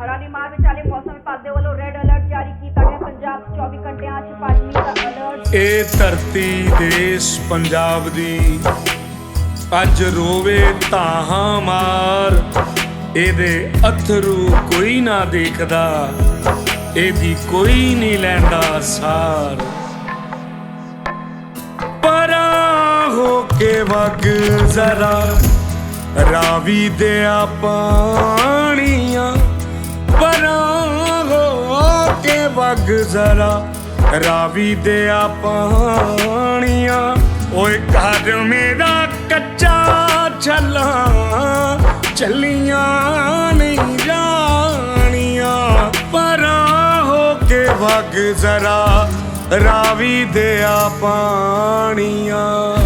ਹੜ੍ਹਾਂ ਦੀ ਮਾਰ ਵਿਚਾਲੇ ਮੌਸਮ ਵਿਭਾਗ ਦੇ ਵੱਲੋਂ ਰੈੱਡ ਅਲਰਟ ਜਾਰੀ ਕੀਤਾ ਗਿਆ। ਪੰਜਾਬ 'ਚ 24 ਘੰਟਿਆਂ 'ਚ ਭਾਰੀ ਦਾ ਅਲਰਟ ਇਹ ਧਰਤੀ ਦੇਸ਼ ਪੰਜਾਬ ਦੀ ਅੱਜ ਰੋਵੇ ਤਾਹਾਂ ਮਾਰ। ਇਹਦੇ ਅਥਰੂ ਕੋਈ ਨਾ ਦੇਖਦਾ, ਇਹਦੀ ਕੋਈ ਨਹੀਂ ਲੈਂਦਾ ਸਾਰ। ਪਰਾਂ ਹੋ ਕੇ ਵਗ ਜ਼ਰਾ, ਰਾਵੀ ਦੇ ਪਾਣੀਆਂ ਕੇ ਵਗ ਜ਼ਰਾ, ਰਾਵੀ ਦੇ ਪਾਣੀਆਂ। ਓਏ ਘਰ ਮੇਰਾ ਕੱਚਾ ਛੱਲਾ, ਚੱਲੀਆਂ ਨਹੀਂ ਜਾਣੀਆਂ। ਪਰਾਂ ਹੋ ਕੇ ਵਗ ਜ਼ਰਾ, ਰਾਵੀ ਦੇ ਪਾਣੀਆਂ।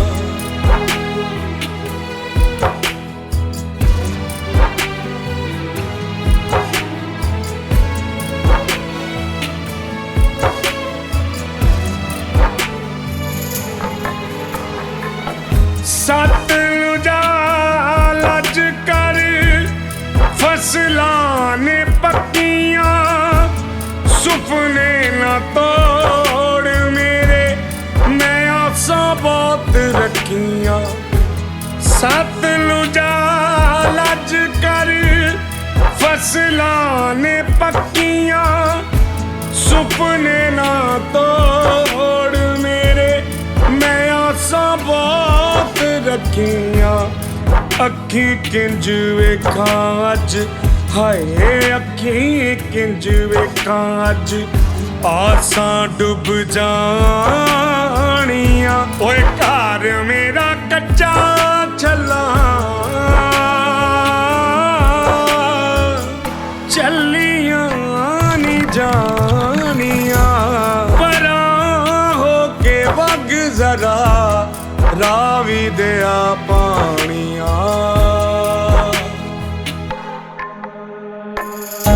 ਫਸਲਾਂ ਨੇ ਪੱਕੀਆਂ, ਸੁਪਨੇ ਨਾ ਤੋੜ ਮੇਰੇ, ਮੈਂ ਆਸਾਂ ਬਹੁਤ ਰੱਖੀਆਂ। ਸਤ ਜਾਲ ਅੱਜ ਕਰ ਫਸਲਾਂ ਨੇ ਪੱਕੀਆਂ, ਸੁਪਨੇ ਨਾ ਤੋੜ ਮੇਰੇ, ਮੈਂ ਆਸਾਂ ਬਹੁਤ ਰੱਖੀਆਂ। ਅੱਖੀ ਕਿੰਜ ਵੇਖਾਂ ਅੱਜ? ਹਾਏ, ਅੱਖੀ ਕਿੰਜ ਵੇਖਾਂ ਅੱਜ? ਆਸਾਂ ਡੁੱਬ ਜਾਣੀਆਂ। ਓਏ ਘਰ ਮੇਰਾ ਕੱਚਾ ਛੱਲਾ। ਚੱਲੀਆਂ ਨੀ ਜਾਣੀਆਂ। ਪਰਾਂ ਹੋ ਕੇ ਵਗ ਜ਼ਰਾ ਰਾਵੀ ਦੇ ਪਾਣੀਆਂ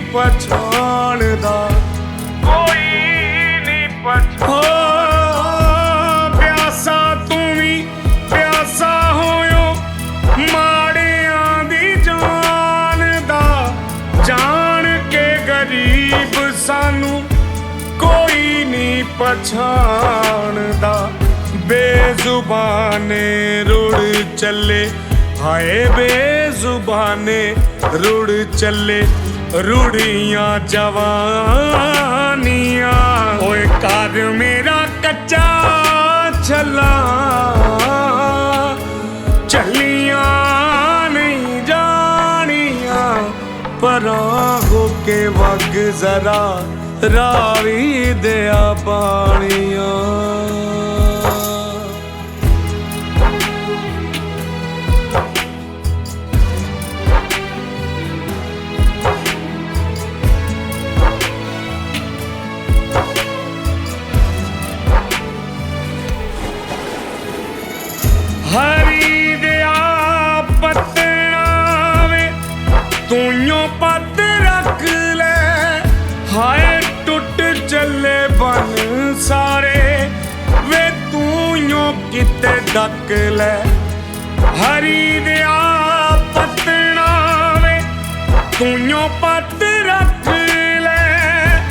ਪਛਾਣਦਾ। ਕੋਈ ਨਹੀਂ ਪਛਾਣਦਾ। ਪਿਆਸਾ ਤੂੰ ਵੀ ਪਿਆਸਾ ਹੋਇਓ ਮਾੜਿਆਂ ਦੀ ਜਾਨ ਦਾ। ਜਾਣ ਕੇ ਗਰੀਬ ਸਾਨੂੰ ਕੋਈ ਨਹੀਂ ਪਛਾਣਦਾ। ਬੇਜ਼ੁਬਾਨੇ ਰੁੜ ਚੱਲੇ ਹਾਏ ਬੇਜ਼ੁਬਾਨੇ ਰੁੜ ਚੱਲੇ। ਰੁੜੀਆਂ ਜਵਾਨੀਆਂ। ਓਏ ਘਰ ਮੇਰਾ ਕੱਚਾ ਛੱਲਾ। ਚੱਲੀਆਂ ਨਹੀਂ ਜਾਣੀਆਂ, ਪਰਾਂ ਹੋ ਕੇ ਵਗ ਜ਼ਰਾ ਰਾਵੀ ਦਿਆ ਪਾਣੀਆਂ। ਕਿਤੇ ਡੱਕ ਲੈ। ਹਰੀ ਦਿਆ ਪੱਤਣਾ ਵੇ ਤੂੰ ਪੱਤ ਰੱਖ ਲੈ।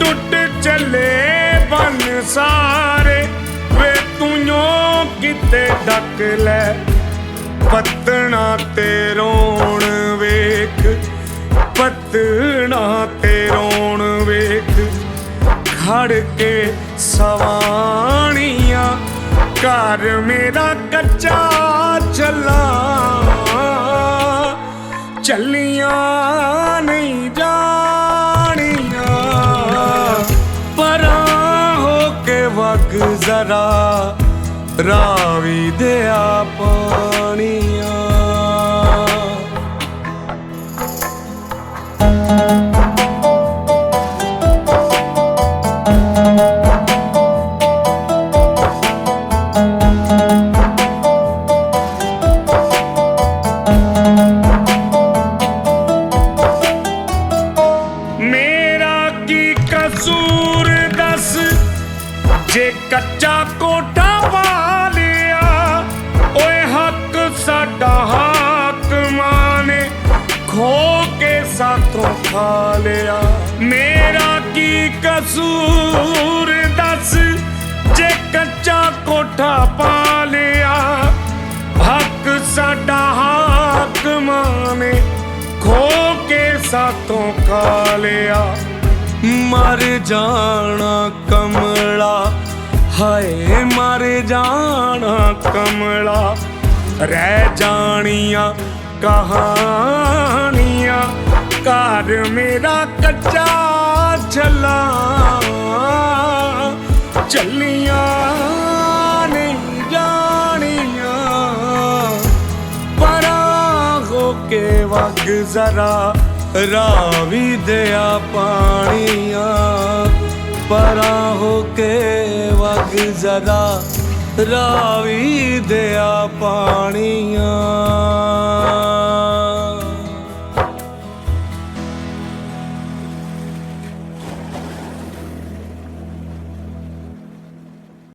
ਟੁੱਟ ਚੱਲੇ ਬਨ ਸਾਰੇ, ਵੇ ਤੂੰ ਕਿਤੇ ਡੱਕ ਲੈ। ਪੱਤਣਾ ਤੇ ਰੋਣ ਵੇਖ ਪੱਤਣਾ ਤੇ ਰੋਣ ਵੇਖ। ਖੜ ਕੇ ਸਵਾਣੀ ਘਰ ਮੇਰਾ ਕੱਚਾ ਚੱਲਾ। ਚੱਲੀਆਂ ਨਹੀਂ ਜਾਣੀਆਂ। ਪਰਾਂ ਹੋ ਕੇ ਵਗ ਜ਼ਰਾ। ਰਾਵੀ ਦਿਆ ਪਾਣੀ। ਕਸੂਰ ਦੱਸ, ਜੇ ਕੱਚਾ ਕੋਠਾ ਪਾ ਲਿਆ, ਹੱਕ ਸਾਡਾ ਹਾਕਮਾਂ ਨੇ ਖੋ ਕੇ ਸਾਥੋਂ ਖਾ ਲਿਆ। ਮਰ ਜਾਣਾ ਕਮਲਾ, ਹਾਏ ਮਰ ਜਾਣਾ ਕਮਲਾ। ਰਹਿ ਜਾਣੀਆਂ ਕਹਾਣੀਆਂ, ਘਰ ਮੇਰਾ ਕੱਚਾ ਚੱਲਾਂ ਚੱਲੀਆਂ ਨਹੀਂ ਜਾਣੀਆਂ। ਪਰਾਂ ਹੋ ਕੇ ਵਗ ਜ਼ਰਾ ਰਾਵੀ ਦਿਆ ਪਾਣੀਆਂ। ਪਰਾਂ ਹੋ ਕੇ ਵਗ ਜ਼ਰਾ ਰਾਵੀ ਦਿਆ ਪਾਣੀਆਂ।